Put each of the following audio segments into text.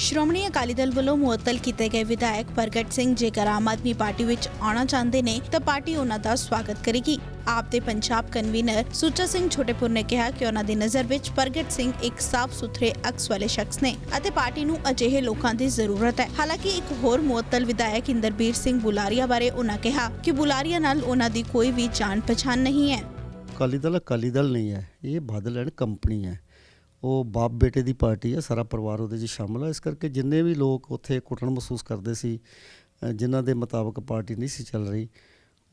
ਸ਼੍ਰੋਮਣੀ ਅਕਾਲੀ ਦਲ ਵੱਲੋਂ ਮੁਅੱਤਲ ਕੀਤੇ ਗਏ ਵਿਧਾਇਕ ਪ੍ਰਗਟ ਸਿੰਘ ਜੇਕਰ ਆਮ ਆਦਮੀ ਪਾਰਟੀ ਵਿੱਚ ਆਉਣਾ ਚਾਹੁੰਦੇ ਨੇ, ਤਾਂ ਪਾਰਟੀ ਉਹਨਾਂ ਦਾ ਸਵਾਗਤ ਕਰੇਗੀ। ਆਪ ਦੇ ਪੰਜਾਬ ਕਨਵੀਨਰ ਸੁੱਚਾ ਸਿੰਘ ਛੋਟੇਪੁਰ ਨੇ ਕਿਹਾ ਕਿ ਉਹਨਾਂ ਦੀ ਨਜ਼ਰ ਵਿੱਚ ਪ੍ਰਗਟ ਸਿੰਘ ਇੱਕ ਸਾਫ਼ ਸੁਥਰੇ ਅਕਸ ਵਾਲੇ ਸ਼ਖਸ ਨੇ ਅਤੇ ਪਾਰਟੀ ਨੂੰ ਅਜਿਹੇ ਲੋਕਾਂ ਦੀ ਜ਼ਰੂਰਤ ਹੈ। ਹਾਲਾਂਕਿ ਇੱਕ ਹੋਰ ਮੁਅੱਤਲ ਵਿਧਾਇਕ ਇੰਦਰਬੀਰ ਸਿੰਘ ਬੁਲਾਰੀਆ ਬਾਰੇ ਉਹਨਾਂ ਕਿਹਾ ਕਿ ਬੁਲਾਰੀਆ ਨਾਲ ਉਹਨਾਂ ਦੀ ਕੋਈ ਵੀ ਜਾਣ ਪਛਾਣ ਨਹੀਂ ਹੈ। ਅਕਾਲੀ ਦਲ ਅਕਾਲੀ ਦਲ ਨਹੀਂ ਹੈ, ਇਹ ਬਾਦਲ ਐਂਡ ਕੰਪਨੀ ਹੈ। ਉਹ ਬਾਪ ਬੇਟੇ ਦੀ ਪਾਰਟੀ ਹੈ ਸਾਰਾ ਪਰਿਵਾਰ ਉਹਦੇ 'ਚ ਸ਼ਾਮਲ ਹੈ ਇਸ ਕਰਕੇ ਜਿੰਨੇ ਵੀ ਲੋਕ ਉੱਥੇ ਕੁੱਟਣ ਮਹਿਸੂਸ ਕਰਦੇ ਸੀ ਜਿਨ੍ਹਾਂ ਦੇ ਮੁਤਾਬਕ ਪਾਰਟੀ ਨਹੀਂ ਸੀ ਚੱਲ ਰਹੀ,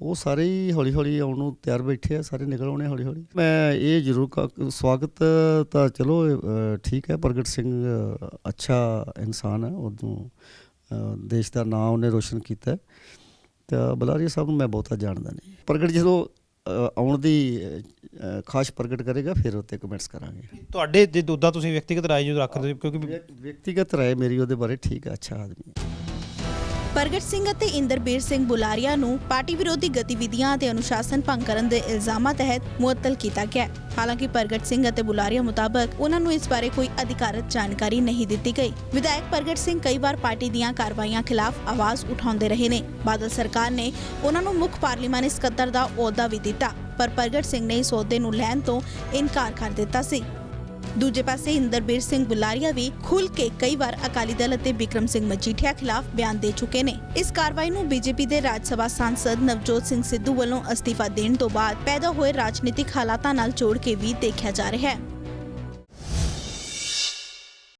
ਉਹ ਸਾਰੇ ਹੀ ਹੌਲੀ ਹੌਲੀ ਆਉਣ ਨੂੰ ਤਿਆਰ ਬੈਠੇ ਆ, ਸਾਰੇ ਨਿਕਲ ਆਉਣੇ ਹੌਲੀ ਹੌਲੀ ਮੈਂ ਇਹ ਜ਼ਰੂਰ ਕ- ਸਵਾਗਤ ਤਾਂ ਚਲੋ ਠੀਕ ਹੈ, ਪ੍ਰਗਟ ਸਿੰਘ ਅੱਛਾ ਇਨਸਾਨ ਹੈ ਉਹਨੂੰ ਦੇਸ਼ ਦਾ ਨਾਮ ਉਹਨੇ ਰੋਸ਼ਨ ਕੀਤਾ। ਤਾਂ ਬਲਾਰੀਆ ਸਾਹਿਬ ਨੂੰ ਮੈਂ ਬਹੁਤਾ ਜਾਣਦਾ ਨਹੀਂ। ਪ੍ਰਗਟ ਜਦੋਂ ਆਉਣ ਦੀ ਖਾਸ ਪ੍ਰਗਟ ਕਰੇਗਾ ਫਿਰ ਉੱਤੇ ਕਮੈਂਟਸ ਕਰਾਂਗੇ। ਤੁਹਾਡੇ ਜੇ ਦੁੱਧਾ ਤੁਸੀਂ ਵਿਅਕਤੀਗਤ ਰਾਏ ਜੋ ਰੱਖਦੇ ਹੋ ਕਿਉਂਕਿ ਵਿਅਕ- ਵਿਅਕਤੀਗਤ ਰਾਏ ਮੇਰੀ ਉਹਦੇ ਬਾਰੇ ਠੀਕ ਹੈ ਅੱਛਾ ਆਦਮੀ ਹੈ। ਪ੍ਰਗਟ ਸਿੰਘ ਅਤੇ ਇੰਦਰਬੀਰ ਸਿੰਘ ਬੁਲਾਰੀਆ ਨੂੰ ਪਾਰਟੀ ਵਿਰੋਧੀ ਗਤੀਵਿਧੀਆਂ ਅਤੇ ਅਨੁਸ਼ਾਸਨ ਭੰਗ ਕਰਨ ਦੇ ਇਲਜ਼ਾਮਾਂ ਤਹਿਤ ਮੁਅੱਤਲ ਕੀਤਾ ਗਿਆ ਹਾਲਾਂਕਿ ਪ੍ਰਗਟ ਸਿੰਘ ਅਤੇ ਬੁਲਾਰੀਆ ਮੁਤਾਬਕ ਉਹਨਾਂ ਨੂੰ ਇਸ ਬਾਰੇ ਕੋਈ ਅਧਿਕਾਰਤ ਜਾਣਕਾਰੀ ਨਹੀਂ ਦਿੱਤੀ ਗਈ। ਵਿਧਾਇਕ ਪ੍ਰਗਟ ਸਿੰਘ ਕਈ ਵਾਰ ਪਾਰਟੀ ਦੀਆਂ ਕਾਰਵਾਈਆਂ ਖਿਲਾਫ ਆਵਾਜ਼ ਉਠਾਉਂਦੇ ਰਹੇ ਨੇ। ਬਾਦਲ ਸਰਕਾਰ ਨੇ ਉਹਨਾਂ ਨੂੰ ਮੁੱਖ ਪਾਰਲੀਮਾਨੀ ਸਕੱਤਰ ਦਾ ਅਹੁਦਾ ਵੀ ਦਿੱਤਾ, ਪਰ ਪ੍ਰਗਟ ਸਿੰਘ ਨੇ ਇਸ ਅਹੁਦੇ ਨੂੰ ਲੈਣ ਤੋਂ ਇਨਕਾਰ ਕਰ ਦਿੱਤਾ ਸੀ। ਦੂਜੇ ਪਾਸੇ ਇੰਦਰਬੀਰ ਸਿੰਘ ਬੁਲਾਰੀਆ ਵੀ ਖੁੱਲ ਕੇ ਕਈ ਵਾਰ ਅਕਾਲੀ ਦਲ ਅਤੇ ਬਿਕਰਮ ਸਿੰਘ ਮਜੀਠੀਆ ਖਿਲਾਫ ਬਿਆਨ ਦੇ ਚੁੱਕੇ ਨੇ। ਇਸ ਕਾਰਵਾਈ ਨੂੰ ਬੀਜੇਪੀ ਦੇ ਰਾਜ ਸਭਾ ਸਾਂਸਦ ਨਵਜੋਤ ਸਿੰਘ ਸਿੱਧੂ ਵੱਲੋਂ ਅਸਤੀਫਾ ਦੇਣ ਤੋਂ ਬਾਅਦ ਪੈਦਾ ਹੋਏ ਰਾਜਨੀਤਿਕ ਹਾਲਾਤਾਂ ਨਾਲ ਜੋੜ ਕੇ ਵੀ ਦੇਖਿਆ ਜਾ ਰਿਹਾ ਹੈ।